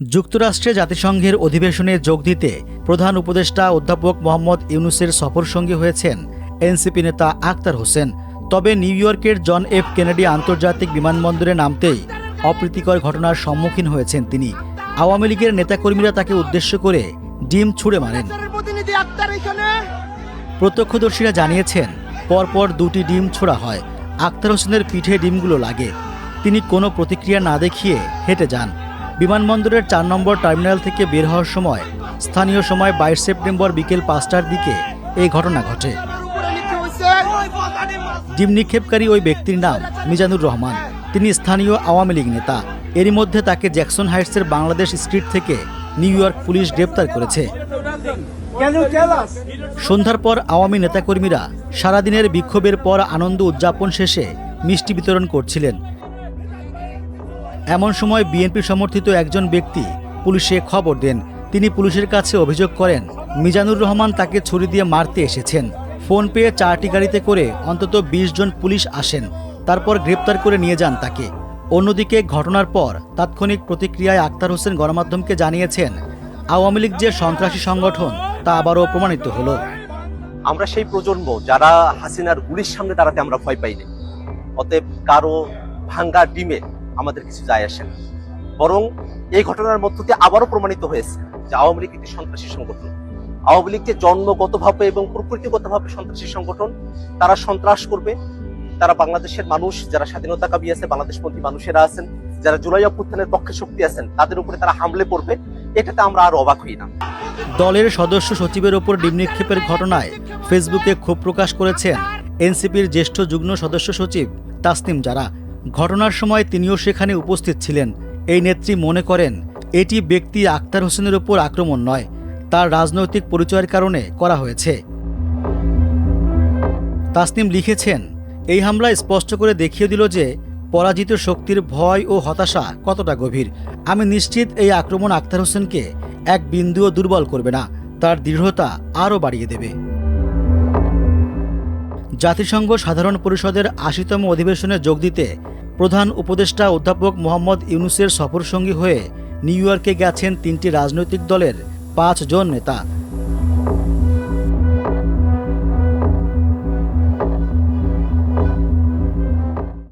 যুক্তরাষ্ট্রে জাতিসংঘের অধিবেশনে যোগ দিতে প্রধান উপদেষ্টা অধ্যাপক মোহাম্মদ ইউনুসের সফরসঙ্গী হয়েছেন এনসিপি নেতা আক্তার হোসেন। তবে নিউ ইয়র্কের জন এফ কেনেডি আন্তর্জাতিক বিমানবন্দরে নামতেই অপ্রীতিকর ঘটনার সম্মুখীন হয়েছেন তিনি। আওয়ামী লীগের নেতাকর্মীরা তাকে উদ্দেশ্য করে ডিম ছুড়ে মারেন। প্রত্যক্ষদর্শীরা জানিয়েছেন পরপর দুটি ডিম ছোড়া হয়। আক্তার হোসেনের পিঠে ডিমগুলো লাগে। তিনি কোনো প্রতিক্রিয়া না দেখিয়ে হেঁটে যান। বিমানবন্দরের চার নম্বর টার্মিনাল থেকে বের হওয়ার সময়, স্থানীয় সময় বাইশ সেপ্টেম্বর বিকেল পাঁচটার দিকে এই ঘটনা ঘটে। ডিম নিক্ষেপকারী ওই ব্যক্তির নাম মিজানুর রহমান। তিনি স্থানীয় আওয়ামী লীগ নেতা। এরই মধ্যে তাকে জ্যাকসন হাইটসের বাংলাদেশ স্ট্রিট থেকে নিউ ইয়র্ক পুলিশ গ্রেপ্তার করেছে। সন্ধ্যার পর আওয়ামী নেতাকর্মীরা সারাদিনের বিক্ষোভের পর আনন্দ উদযাপন শেষে মিষ্টি বিতরণ করছিলেন। এমন সময় বিএনপি সমর্থিত একজন ব্যক্তি পুলিশে খবর দেন। তিনি পুলিশের কাছে অভিযোগ করেন, মিজানুর রহমান তাকে ছুরি দিয়ে মারতে এসেছেন। ফোন পেয়ে চারটি গাড়িতে করে অন্তত ২০ জন পুলিশ আসেন, তারপর গ্রেপ্তার করে নিয়ে যান তাকে। অন্যদিকে ঘটনার পর তাৎক্ষণিক প্রতিক্রিয়ায় আক্তার হোসেন গণমাধ্যমকে জানিয়েছেন, আওয়ামী লীগ যে সন্ত্রাসী সংগঠন, তা আবারও প্রমাণিত হলো। আমরা সেই প্রজন্ম যারা হাসিনার গুলির সামনে দাঁড়াতে আমরা ভয় পাইনি অতএব কারও ভাঙ্গা ডিমে আমাদের কিছু যায় আসে না। বরং এই ঘটনার মধ্য দিয়ে আবারও প্রমাণিত হয়েছে যে আওয়ামী লীগ একটি সন্ত্রাসী সংগঠন। আওয়ামী লীগ যে জন্মগতভাবে এবং প্রকৃতিগতভাবে সন্ত্রাসী সংগঠন, তারা সন্ত্রাস করবে। তারা বাংলাদেশের মানুষ, যারা স্বাধীনতাকামী আছে বাংলাদেশ বাংলাদেশপন্থী মানুষেরা আছেন, যারা জুলাই অভ্যুত্থানের পক্ষে শক্তি আছেন, তাদের উপরে তারা হামলে পড়বে। এটাতে আমরা আর অবাক হই না। দলের সদস্য সচিবের ওপর নিক্ষেপের ঘটনায় ফেসবুকে ক্ষোভ প্রকাশ করেছেন এনসিপির জ্যেষ্ঠ যুগ্ম সদস্য সচিব তাসনিম জারা। ঘটনার সময় তিনিও সেখানে উপস্থিত ছিলেন। এই নেত্রী মনে করেন, এটি ব্যক্তি আক্তার হোসেনের ওপর আক্রমণ নয়, তার রাজনৈতিক পরিচয়ের কারণে করা হয়েছে। তাসনিম লিখেছেন, এই হামলা স্পষ্ট করে দেখিয়ে দিল যে পরাজিত শক্তির ভয় ও হতাশা কতটা গভীর। আমি নিশ্চিত এই আক্রমণ আক্তার হোসেনকে এক বিন্দুও দুর্বল করবে না, তার দৃঢ়তা আরও বাড়িয়ে দেবে। জাতিসংঘ সাধারণ পরিষদের আশিতম অধিবেশনে যোগ দিতে প্রধান উপদেষ্টা অধ্যাপক মোহাম্মদ ইউনুসের সফরসঙ্গী হয়ে নিউ ইয়র্কে গেছেন তিনটি রাজনৈতিক দলের পাঁচজন নেতা।